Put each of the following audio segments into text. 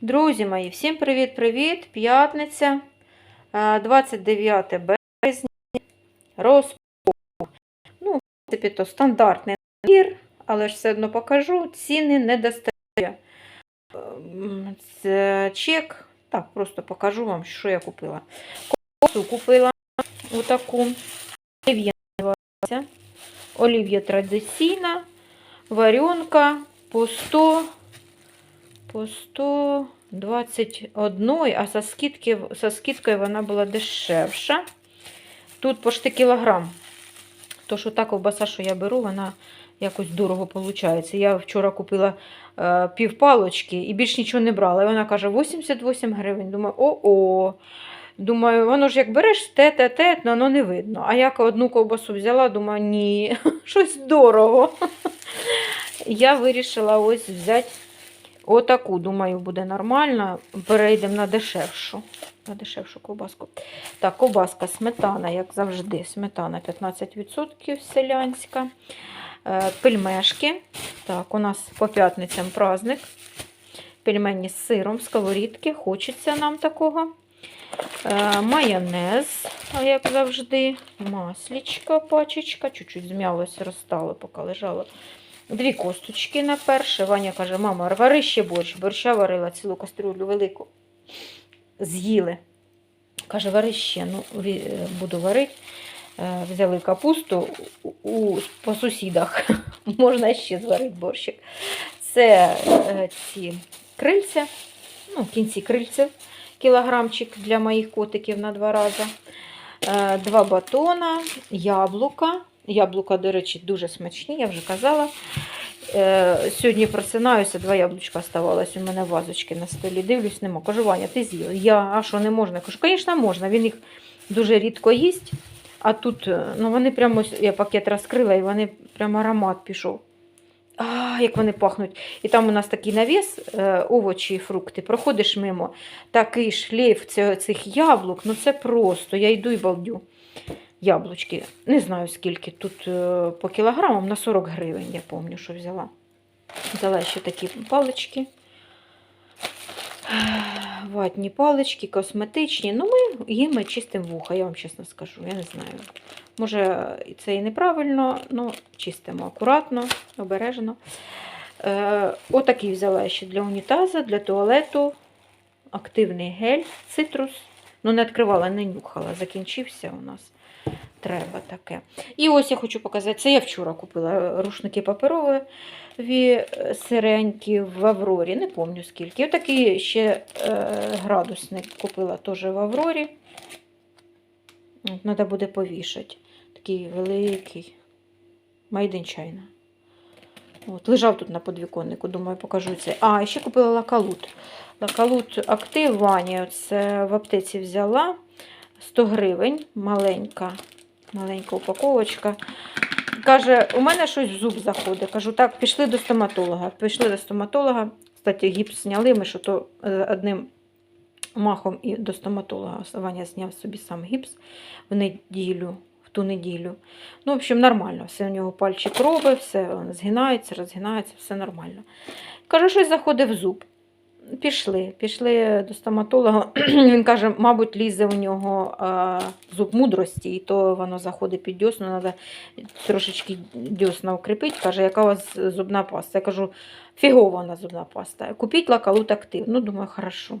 Друзі мої, всім привіт-привіт! П'ятниця, е, 29 березня, розпаковка. Ну, в принципі, то стандартний набір, але ж все одно покажу. Ціни не достає. Ем, чек. Так, просто покажу вам, що я купила. Косу купила отаку. Олів'є називається. Олів'є традиційна, варенка по 100 по 121, а со, скидки, со скидкою вона була дешевша. Тут почти кілограм. То, що та ковбаса, що я беру, вона якось дорого виходить. Я вчора купила е, пів і більш нічого не брала. І вона каже, 88 гривень. Думаю, о-о. Думаю, воно ж як береш те-те-те, воно не видно. А як одну ковбасу взяла, думаю, ні, щось дорого. Я вирішила ось взяти Отаку, думаю, буде нормально. Перейдемо на дешевшу. На дешевшу ковбаску. Так, ковбаска сметана, як завжди, сметана 15% селянська. Е, Пельмешки. Так, у нас по п'ятницям праздник. Пельмені з сиром, сковорідки. Хочеться нам такого. Е, Майонез, як завжди. Маслічка, пачечка. Чуть-чуть зм'ялося, розстало, поки лежало. Дві косточки на перше. Ваня каже, мама, вари ще борщ. Борща варила цілу кастрюлю велику. З'їли. Каже, вари ще. Ну, е, буду варити. Е, Взяли капусту у, по сусідах. Можна ще зварити борщик. Це е, ці крильця, ну, в кінці крильців, кілограмчик для моїх котиків на два рази. Два батона, яблука. Яблука, до речі, дуже смачні, я вже казала. Е, Сьогодні просинаюся, два яблучка оставалось у мене вазочки на столі. Дивлюсь, нема. Кажу, Ваня, ти з'їла? Я, а що, не можна? Кажу, звісно, можна. Він їх дуже рідко їсть. А тут, е, ну вони прямо, я пакет розкрила, і вони прямо аромат пішов. А, як вони пахнуть. І там у нас такий навіс, е, овочі і фрукти. Проходиш мимо, такий шлейф цих яблук, ну це просто. Я йду і балдю. Яблучки. Не знаю скільки. Тут е, по кілограмам на 40 гривень, я пам'ятаю, що взяла. Взяла ще такі палички. Ватні палички, косметичні. Ну, ми їм чистимо вуха, я вам чесно скажу. Я не знаю. Може, це і неправильно, але чистимо акуратно, обережно. Е, отакий взяла ще для унітазу, для туалету. Активний гель, цитрус. Ну, не відкривала, не нюхала. Закінчився у нас. Треба таке. І ось я хочу показати. Це я вчора купила рушники паперові сиренькі в Аврорі. Не пам'ятаю скільки. Отакий ще е, градусник купила теж в Аврорі. Треба буде повішати. Такий великий. In От, лежав тут на подвіконнику, думаю, покажу це. А, ще купила лакалут. Лакалут актив Ваня, це в аптеці взяла 100 гривень, маленька, маленька упаковочка. Каже, у мене щось в зуб заходить. Кажу, так, пішли до стоматолога. Пішли до стоматолога. Кстати, гіпс зняли ми, що то е, одним махом і до стоматолога. Ваня зняв собі сам гіпс в неділю, в ту неділю. Ну, в общем, нормально. Все у нього пальчик робить, все згинається, розгинається, все нормально. Каже, щось заходить в зуб. Пішли, пішли до стоматолога. Він каже, мабуть, лізе у нього зуб мудрості, і то воно заходить під дьосну, треба трошечки дьосна укріпити. Каже, яка у вас зубна паста? Я кажу, фігована зубна паста. Купіть лакалут актив. Ну, думаю, хорошо.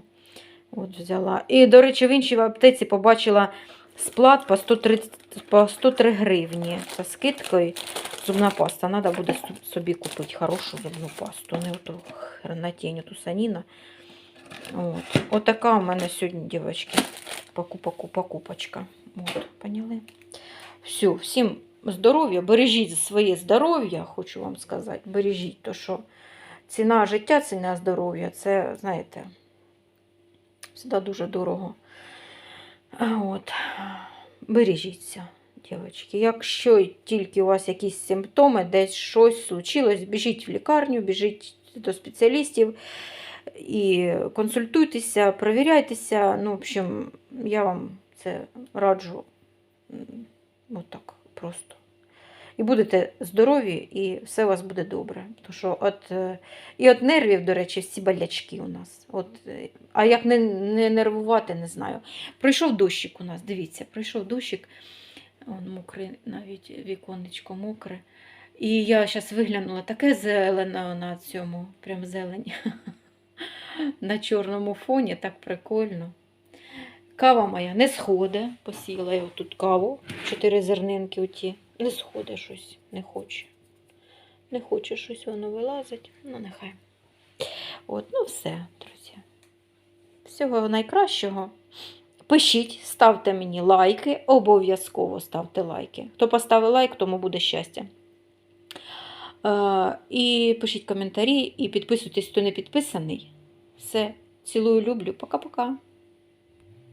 От взяла. І, до речі, в іншій аптеці побачила сплат по 130, по 103 гривні. З скидкою зубна паста. Треба буде собі купити хорошу зубну пасту. Не оту хренатінь, оту саніна. От. Отака у мене сьогодні, дівчатки, покупочка. От, поняли? Все, всім здоров'я, бережіть своє здоров'я, хочу вам сказати. Бережіть, то що ціна життя, ціна здоров'я, це, знаєте, завжди дуже дорого. От. Бережіться, дівчатки. Якщо тільки у вас якісь симптоми, десь щось случилось, біжіть в лікарню, біжіть до спеціалістів і консультуйтеся, перевіряйтеся. Ну, в общем, я вам це раджу отак От просто. І будете здорові, і все у вас буде добре. Тому що от, е, і от нервів, до речі, всі болячки у нас. От, е, а як не, не нервувати, не знаю. Пройшов дощик у нас, дивіться, пройшов дощик. Он мокрий, навіть віконечко мокре. І я зараз виглянула таке зелене на цьому, прям зелень. На чорному фоні, так прикольно. Кава моя не сходить. Посіла я тут каву, чотири зернинки оті. Не сходить щось, не хоче. Не хоче щось воно вилазить. Ну, нехай. От, ну все, друзі. Всього найкращого. Пишіть, ставте мені лайки, обов'язково ставте лайки. Хто поставив лайк, тому буде щастя. Е, і пишіть коментарі, і підписуйтесь, хто не підписаний. Все, цілую, люблю. Пока-пока.